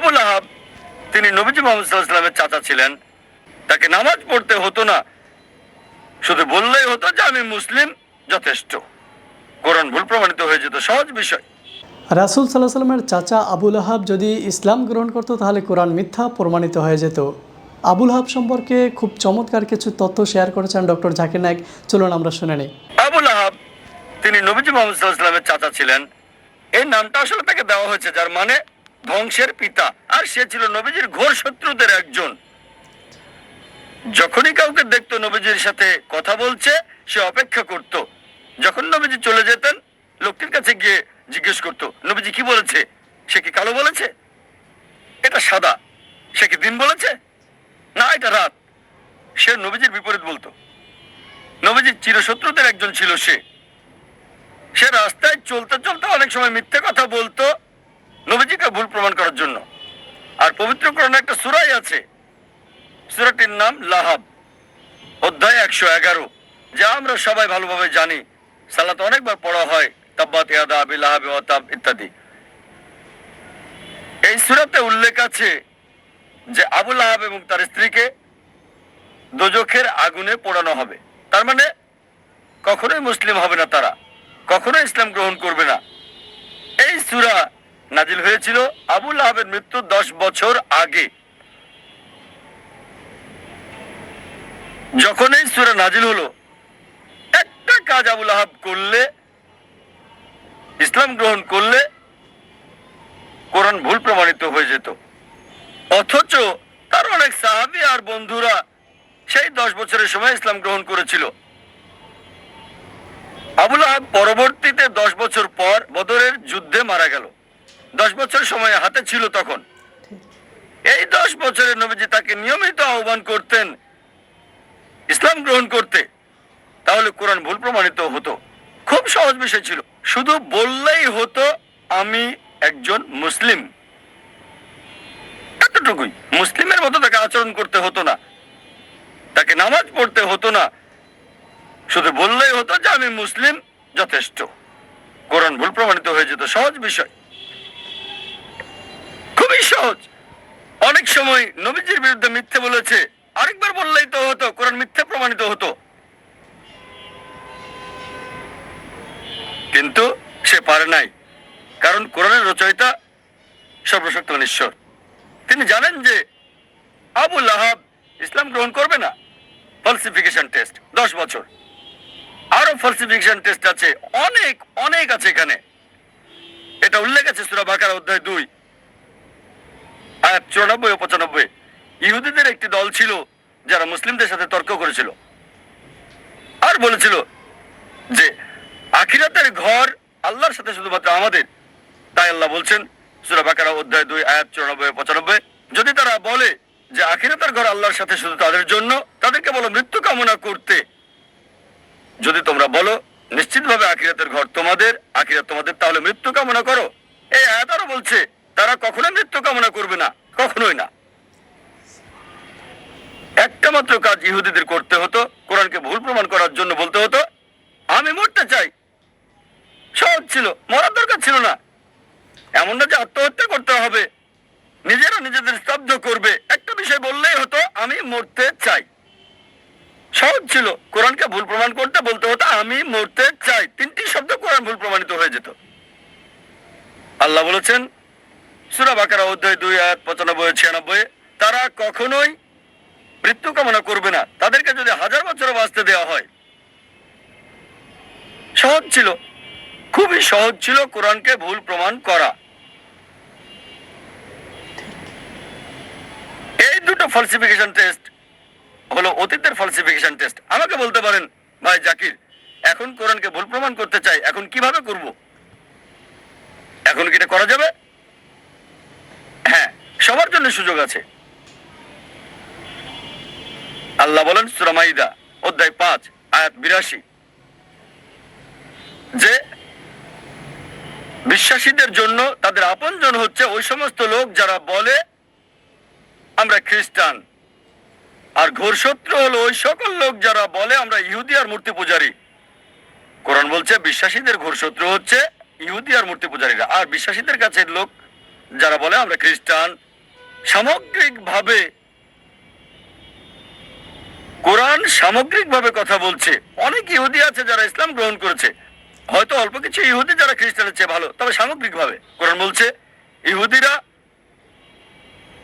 আবুল আহাব তিনি নবীজি মোহাম্মদ সাল্লামের চাচা ছিলেন। তাকে নামাজ পড়তে হতো না। শুধু বললেই হতো যে আমি মুসলিম যথেষ্ট। কোরআন ভুল প্রমাণিত হয়ে যেত সহজ বিষয়। রাসুল সাল্লাহ সাল্লামের চাচা আবুল আহাব যদি ইসলাম গ্রহণ করতো তাহলে কোরআন মিথ্যা প্রমাণিত হয়ে যেত। আবুল আহাব সম্পর্কে খুব চমৎকার কিছু তথ্য শেয়ার করেছেন ডক্টর জাকির নায়ক। চলুন আমরা শুনে নিই। আবুল আহাব তিনি নবীজি মোহাম্মদ সাল্লাহ সাল্লামের চাচা ছিলেন। এই নামটা আসলে তাকে দেওয়া হয়েছে যার মানে ধ্বংসের পিতা, আর সে ছিল নবীজির ঘোর শত্রুদের একজন। যখনই কাউকে দেখতো নবীজির সাথে কথা বলছে, সে অপেক্ষা করত। যখন নবীজি চলে যেতেন, লোকটির কাছে গিয়ে জিজ্ঞেস করতো, নবীজি কি বলেছে? সে কি কালো বলেছে? এটা সাদা? সে কি দিন বলেছে? না, এটা রাত। সে নবীজির বিপরীত বলতো। নবীজির চিরশত্রুদের একজন ছিল সে। সে রাস্তায় চলতে চলতে অনেক সময় মিথ্যে কথা বলতো নবীজিকে ভুল প্রমাণ করার জন্য। আর পবিত্র কোরআনে একটা সুরাই আছে। সুরাটির নাম লাহাব। অধ্যায় একশো এগারো। যা আমরা সবাই ভালোভাবে জানি। সালাত অনেকবার পড়া হয়। তাব্বাত আবি লাহাবি ইত্যাদি। এই সুরাতে উল্লেখ আছে যে আবুল আহাব এবং তার স্ত্রীকে দোজখের আগুনে পোড়ানো হবে। তার মানে কখনোই মুসলিম হবে না তারা। কখনোই ইসলাম গ্রহণ করবে না। এই সুরা নাজিল হয়েছিল আবুল আহাবের মৃত্যুর দশ বছর আগে। যখন এই সুরা নাজিল হলো, একটা কাজ আবুল আহাব করলে, ইসলাম গ্রহণ করলে, কোরআন ভুল প্রমাণিত হয়ে যেত। অথচ তার অনেক সাহাবি আর বন্ধুরা সেই দশ বছরের সময় ইসলাম গ্রহণ করেছিল। আবুল আহাব পরবর্তীতে দশ বছর পর বদরের যুদ্ধে মারা গেল। দশ বছর সময় হাতে ছিল তখন। এই দশ বছরের নবীজি তাকে নিয়মিত আহ্বান করতেন, ইসলাম গ্রহণ করতে। তাহলে কোরআন ভুল প্রমাণিত হতো। খুব সহজ বিষয় ছিল। শুধু বললেই হতো, আমি একজন মুসলিম। এতটুকুই। মুসলিমের মতো তাকে আচরণ করতে হতো না। তাকে নামাজ পড়তে হতো না। শুধু বললেই হতো যে, আমি মুসলিম, যথেষ্ট। কোরআন ভুল প্রমাণিত হয়ে যেত। সহজ বিষয়। খুবই সহজ অনেক সময় নবীজির বিরুদ্ধে মিথ্যে বলেছে, আরেকবার বললেই তো হতো, কোরআন মিথ্যে প্রমাণিত হতো। কিন্তু সে পারে নাই, কারণ কোরআনের রচয়িতা সর্বশক্তিমান ঈশ্বর। তিনি জানেন যে আবুল আহাব ইসলাম গ্রহণ করবে না, ফলসিফিকেশন টেস্ট, দশ বছর। আরও ফলসিফিকেশন টেস্ট আছে, অনেক অনেক আছে এখানে। এটা উল্লেখ আছে সুরা বাকার অধ্যায় দুই। চুরানব্বই ও পঁচানব্বই ইহুদিদের একটি দল ছিল যারা মুসলিমদের সাথে তর্ক করেছিল। আর বলেছিল যে, আখিরাতের ঘর আল্লাহর সাথে শুধুমাত্র আমাদের। তাই আল্লাহ বলছেন, সুরা বাকারা অধ্যায় দুই, আয়াত চুরানব্বই পঁচানব্বই, যদি তারা বলে যে আখিরাতের ঘর আল্লাহর সাথে শুধু তাদের জন্য, তাদেরকে বলো মৃত্যু কামনা করতে। যদি তোমরা বলো, নিশ্চিতভাবে আখিরাতের ঘর তোমাদের, আখিরাত তোমাদের, তাহলে মৃত্যু কামনা করো। এই আয়াত আরও বলছে তারা কখনো মৃত্যু কামনা করবে না, কখনোই না। একটা মাত্র কাজ ইহুদিদের করতে হতো, কোরআনকে ভুল প্রমাণ করার জন্য বলতে হতো আমি মরতে চাই সহজ ছিল মরার দরকার ছিল না এমন না যে আত্মহত্যা করতে হবে নিজেরা নিজেদের স্তব্ধ করবে একটা বিষয় বললেই হতো আমি মরতে চাই সহজ ছিল কোরআনকে ভুল প্রমাণ করতে বলতে হতো আমি মরতে চাই তিনটি শব্দ কোরআন ভুল প্রমাণিত হয়ে যেত আল্লাহ বলেছেন সুরা বাকারা অধ্যায় দুই আয়াত পঁচানব্বই, ছিয়ানব্বই, তারা কখনোই মৃত্যু কামনা করবে না। তাদেরকে যদি হাজার বছর বাঁচতে দেওয়া হয়, সহজ ছিল। খুবই সহজ ছিল কোরআনকে ভুল প্রমাণ করা। এই দুটো ফলসিফিকেশন টেস্ট হলো অতীতের ফলসিফিকেশন টেস্ট আমাকে বলতে পারেন, ভাই জাকির, এখন কোরআনকে ভুল প্রমাণ করতে চাই, এখন কীভাবে করব? এখন কি এটা করা যাবে? সুযোগ আছে। আল্লাহ বলেন সুরামাইদা অধ্যায় পাঁচ, আয়াত বিরাশি। যে বিশ্বাসীদের জন্য তাদের আপনজন হচ্ছে ওই সমস্ত লোক যারা বলে, আমরা খ্রিস্টান। আর ঘোর শত্রু হলো ওই সকল লোক যারা বলে, আমরা ইহুদি আর মূর্তি পূজারী। কোরআন বলছে, বিশ্বাসীদের ঘোর শত্রু হচ্ছে ইহুদি আর মূর্তি পূজারীরা। আর বিশ্বাসীদের কাছে লোক যারা বলে, আমরা খ্রিস্টান সামগ্রিকভাবে কোরআন সামগ্রিকভাবে কথা বলছে। অনেক ইহুদি আছে যারা ইসলাম গ্রহণ করেছে। হয়তো অল্প কিছু ইহুদি যারা খ্রিস্টানের চেয়ে ভালো, তবে সামগ্রিকভাবে কোরআন বলছে, ইহুদিরা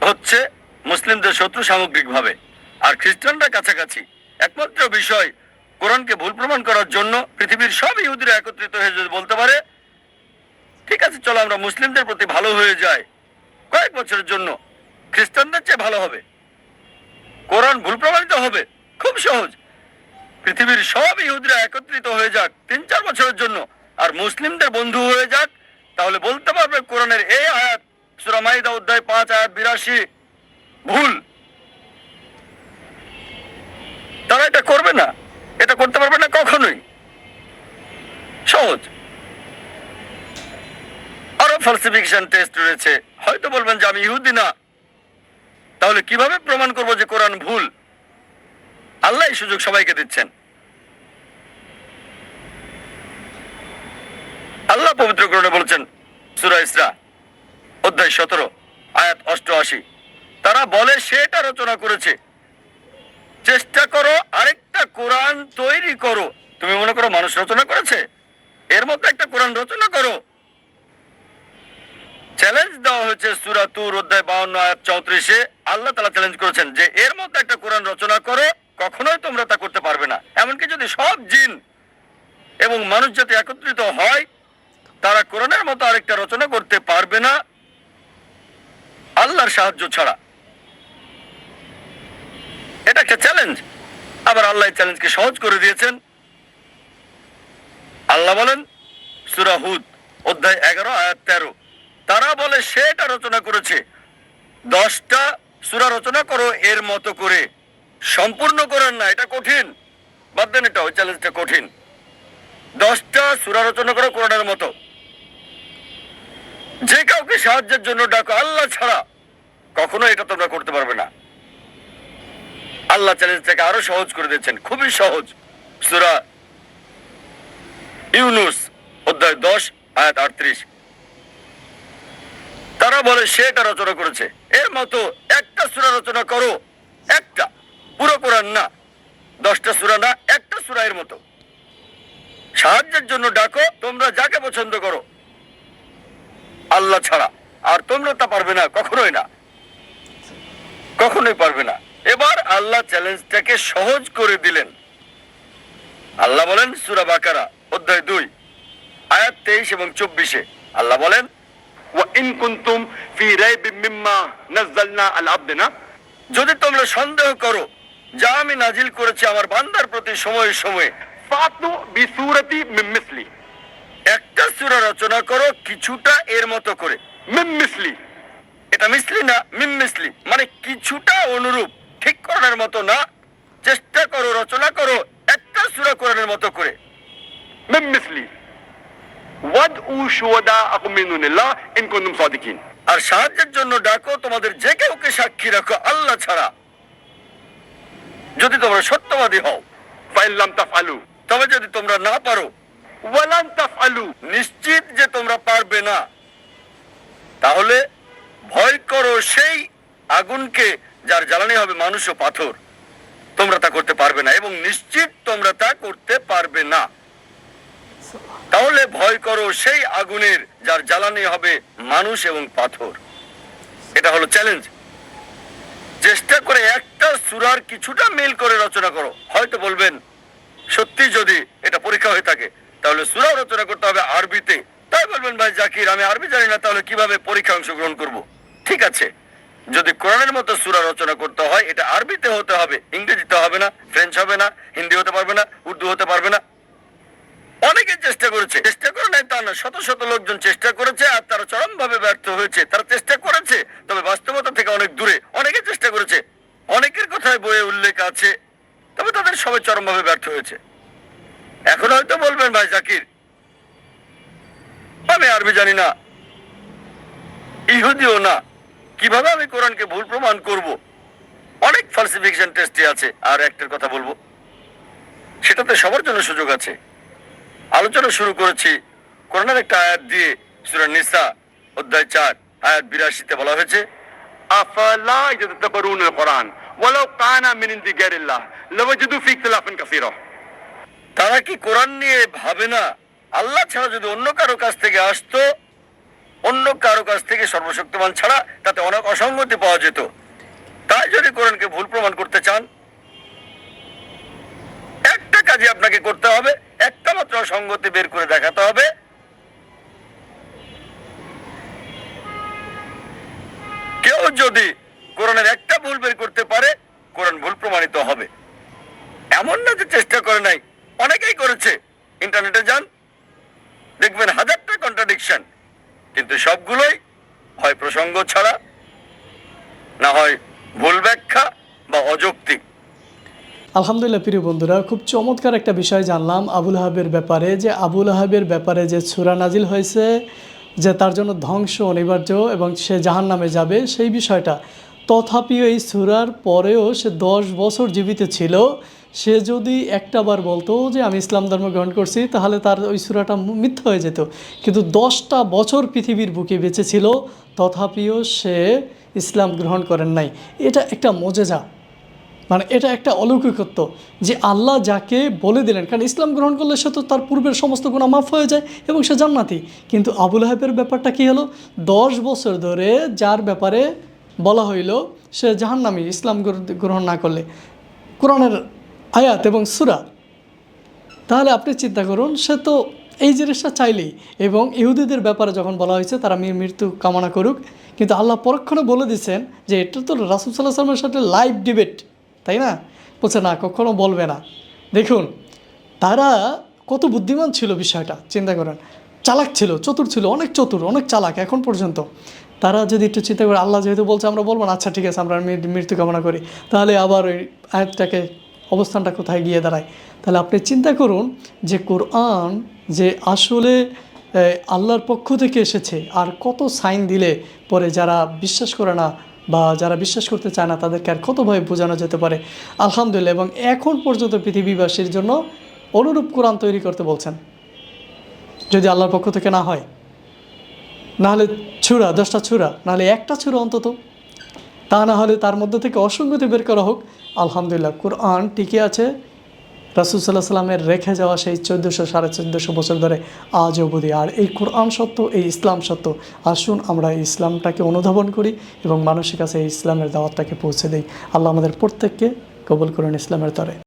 হচ্ছে মুসলিমদের শত্রু সামগ্রিকভাবে। আর খ্রিস্টানরা কাছাকাছি। একমাত্র বিষয় কোরআনকে ভুল প্রমাণ করার জন্য পৃথিবীর সব ইহুদিরা একত্রিত হয়ে যদি বলতে পারে, ঠিক আছে, চলো আমরা মুসলিমদের প্রতি ভালো হয়ে যাই। কয়েক বছরের জন্য খ্রিস্টানদের চেয়ে ভালো হবে। কোরআন ভুল প্রমাণিত হবে। খুব সহজ। পৃথিবীর সব ইহুদিরা একত্রিত হয়ে যাক তিন চার বছরের জন্য। আর মুসলিমদের বন্ধু হয়ে যাক, তাহলে বলতে পারবে কোরআনের এই আয়াত সুরামাইদা অধ্যায় পাঁচ, আয়াত বিরাশি। ভুল। তারা এটা করবে না। এটা করতে পারবে না কখনোই। সহজ। আরও ফালসিফিকেশন টেস্ট রয়েছে। হয়তো বলবেন যে আমি ইহুদি না। তাহলে কীভাবে প্রমাণ করব যে কোরআন ভুল? আল্লাহ সুযোগ সবাইকে দিচ্ছেন। আল্লাহ পবিত্র গ্রহণে বলছেন, সুরা ইসরা, অধ্যায় সতেরো, আয়াত অষ্টআশি। তারা বলে, সেটা রচনা করেছে। চেষ্টা করো, আরেকটা কোরআন তৈরি করো। তুমি মনে করো মানুষ রচনা করেছে? এর মধ্যে একটা কোরআন রচনা করো। চ্যালেঞ্জ দেওয়া হয়েছে সুরাতুর অধ্যায় বাউন্ন, আয়াত চৌত্রিশে। আল্লাহ তালা চ্যালেঞ্জ করেছেন যে এর মধ্যে একটা কোরআন রচনা করো, কখনোই তোমরা তা করতে পারবে না। এমনকি যদি সব জিন এবং মানুষ যাতে একত্রিত হয়, তারা কোরআনের মতো আরেকটা রচনা করতে পারবে না, আল্লাহর সাহায্য ছাড়া। এটা একটা চ্যালেঞ্জ আবার আল্লাহ চ্যালেঞ্জকে সহজ করে দিয়েছেন। আল্লাহ বলেন সুরাহুদ অধ্যায় এগারো, আয়াত তেরো। তারা বলে সেটা রচনা করেছে, দশটা সুরা রচনা করো, এর মতো করে। সম্পূর্ণ করেন না, এটা কঠিন। বাদ দেন এটা, ওই চ্যালেঞ্জটা কঠিন। দশটা সুরা রচনা করো কোরআনের মতো। যে কাউকে সাহায্যের জন্য ডাকো, আল্লাহ ছাড়া কখনো এটা তোমরা করতে পারবে না। আল্লাহ চ্যালেঞ্জটাকে আরও সহজ করে দিয়েছেন, খুবই সহজ। সুরা ইউনুস, অধ্যায় দশ, আয়াত আটত্রিশ। তারা বলে, সে এটা রচনা করেছে। এর মতো একটা সুরা রচনা করো, একটা, পুরো কোরআন না, দশটা সুরা না, একটা সুরা এর মতো। সাহায্যের জন্য ডাকো, তোমরা যাকে পছন্দ করো। আল্লাহ ছাড়া। আর তোমরা তা পারবে না, কখনোই না। কখনোই পারবে না। এবার আল্লাহ চ্যালেঞ্জটাকে সহজ করে দিলেন। আল্লাহ বলেন, সুরা বাকারা, অধ্যায় দুই, আয়াত তেইশ এবং চব্বিশে। আল্লাহ বলেন ইন কুনতুম ফি রাইবিম মিম্মা নাযালনা আল আবদিনা যদি তোমরা সন্দেহ করো যা আমি নাজিল করেছি আমার বান্দার প্রতি সময়ে সময়ে ফাতু বিসুরাতি মিমিসলি একটা সূরা রচনা করো কিছুটা এর মতো করে। মিমিসলি এটা মিসলি না মিমিসলি মানে কিছুটা অনুরূপ, ঠিক করার মতো না। চেষ্টা করো, রচনা করো, একটা সূরা করার মতো করে। মিমিসলি আর সাহায্যের জন্য ডাকো তোমাদের যে সাক্ষী রাখো আল্লাহ ছাড়া। যদি তোমরা সত্যবাদী হও তবে যদি তোমরা না পারো নিশ্চিত যে তোমরা পারবে না। তাহলে ভয় করো সেই আগুনকে যার জ্বালানি হবে মানুষ ও পাথর। তোমরা তা করতে পারবে না এবং নিশ্চিত তোমরা তা করতে পারবে না। তাহলে ভয় করো সেই আগুনের যার জ্বালানি হবে মানুষ এবং পাথর। এটা হলো চ্যালেঞ্জ চেষ্টা করে একটা সুরার কিছুটা মিল করে রচনা করো। হয়তো বলবেন, সত্যি যদি এটা পরীক্ষা হয়ে থাকে, তাহলে সুরা রচনা করতে হবে আরবিতে। তাই বলবেন, ভাই জাকির, আমি আরবি জানি না, তাহলে কীভাবে পরীক্ষা অংশগ্রহণ করব? ঠিক আছে। যদি কোরআনের মতো সুরা রচনা করতে হয়, এটা আরবিতে হতে হবে, ইংরেজিতে হবে না, ফ্রেঞ্চ হবে না, হিন্দি হতে পারবে না, উর্দু হতে পারবে না। অনেকে চেষ্টা করেছে। চেষ্টা করে নাই তা না শত শত লোকজন চেষ্টা করেছে আর তারা চরম ভাবে ব্যর্থ হয়েছে। তারা চেষ্টা করেছে, তবে বাস্তবতা থেকে অনেক দূরে। অনেকে চেষ্টা করেছে। অনেকের কথায় বইয়ে উল্লেখ আছে, তবে তাদের সবাই চরম ভাবে ব্যর্থ হয়েছে। এখন হয়তো বলবেন, ভাই জাকির, আমি আরবি জানি না, ইহুদিও না। কীভাবে আমি কোরআনকে ভুল প্রমাণ করব? অনেক ফালসিফিকেশন টেস্টে আছে, আর একটার কথা বলব। সেটাতে সবার জন্য সুযোগ আছে। আলোচনা শুরু করেছি। করোনার একটা আয়াত দিয়ে সুরা নিসা অধ্যায় চার, আয়াত বিরাশিতে বলা হয়েছে, আফালা ইয়াতাদাব্বারুন কোরআন ওয়ালাউ কানা মিন ইনদিগারিল্লাহ লাওয়াজিদু ফি ইখতিলাফান কাসীরা। তারা কি কোরআন নিয়ে ভাবে না? আল্লাহ ছাড়া যদি অন্য কারও কাছ থেকে আসতো, অন্য কারও কাছ থেকে সর্বশক্তিমান ছাড়া তাতে অনেক অসঙ্গতি পাওয়া যেত। তাই যদি কোরআনকে ভুল প্রমাণ করতে চান একটা কাজে আপনাকে করতে হবে একটা মাত্র অসঙ্গতি বের করে দেখাতে হবে। কেউ যদি কোরআনের একটা ভুল বের করতে পারে, কোরআন ভুল প্রমাণিত হবে। এমন না যে চেষ্টা করে নাই, অনেকেই করেছে। ইন্টারনেটে যান, দেখবেন হাজারটা কন্ট্রাডিকশন কিন্তু সবগুলোই হয় প্রসঙ্গ ছাড়া, না হয় ভুল ব্যাখ্যা বা অযৌক্তিক। আলহামদুলিল্লাহ প্রিয় বন্ধুরা, খুব চমৎকার একটা বিষয় জানলাম আবুল আহাবের ব্যাপারে যে আবুল আহাবের ব্যাপারে যে সুরা নাজিল হয়েছে, যে তার জন্য ধ্বংস অনিবার্য এবং সে জাহান নামে যাবে, সেই বিষয়টা। তথাপিও এই সুরার পরেও সে দশ বছর জীবিত ছিল। সে যদি একটাবার বলতো যে আমি ইসলাম ধর্ম গ্রহণ করছি, তাহলে তার ওই সুরাটা মিথ্যা হয়ে যেত। কিন্তু দশটা বছর পৃথিবীর বুকে বেঁচে ছিল, তথাপিও সে ইসলাম গ্রহণ করেন নাই। এটা একটা মজেজা। মানে এটা একটা অলৌকিকত্ব যে আল্লাহ যাকে বলে দিলেন, কারণ ইসলাম গ্রহণ করলে সে তো তার পূর্বের সমস্ত গুণা মাফ হয়ে যায় এবং সে জান্নাতি। কিন্তু আবুল আহেবের ব্যাপারটা কি হলো? দশ বছর ধরে যার ব্যাপারে বলা হইল, সে জাহান্নামী ইসলাম গ্রহণ না করলে। কোরআনের আয়াত এবং সুরা। তাহলে আপনি চিন্তা করুন, সে তো এই জিনিসটা চাইলেই। এবং ইহুদিদের ব্যাপারে যখন বলা হয়েছে, তারা মৃ- মৃত্যু কামনা করুক। কিন্তু আল্লাহ পরক্ষণে বলে দিচ্ছেন যে, এটা তো রাসুল সাল্লাহ সাল্লামের সাথে লাইভ ডিবেট তাই না? বলছে, না, কখনো বলবে না। দেখুন, তারা কত বুদ্ধিমান ছিল বিষয়টা, চিন্তা করেন। চালাক ছিল, চতুর ছিল, অনেক চতুর, অনেক চালাক এখন পর্যন্ত। তারা যদি একটু চিন্তা করে, আল্লাহ যেহেতু বলছে, আমরা বলব না আচ্ছা ঠিক আছে, আমরা মৃত্যু কামনা করি। তাহলে আবার ওই আয়াতটাকে, অবস্থানটা কোথায় গিয়ে দাঁড়ায়? তাহলে আপনি চিন্তা করুন যে কোরআন যে আসলে আল্লাহর পক্ষ থেকে এসেছে, আর কত সাইন দিলে পরে যারা বিশ্বাস করে না বা যারা বিশ্বাস করতে চায় না, তাদেরকে আর কতভাবে বোঝানো যেতে পারে? আলহামদুলিল্লাহ, এবং এখন পর্যন্ত পৃথিবীবাসীর জন্য অনুরূপ কোরআন তৈরি করতে বলছেন। যদি আল্লাহর পক্ষ থেকে না হয়, নাহলে ছুরা, দশটা ছুরা, নাহলে একটা ছুরা অন্তত। তা না হলে তার মধ্যে থেকে অসংগতি বের করা হোক। আলহামদুলিল্লাহ, কোরআন টিকে আছে। রাসুল সাল্লাহ সাল্লামের রেখে যাওয়া সেই চোদ্দোশো, সাড়ে চোদ্দোশো বছর ধরে আজ অবধি। আর এই কোরআন সত্য, এই ইসলাম সত্য, আসুন আমরা এই ইসলামটাকে অনুধাবন করি এবং মানুষের কাছে এই ইসলামের দাওয়াতটাকে পৌঁছে দিই। আল্লাহ আমাদের প্রত্যেককে কবুল করুন ইসলামের তরে।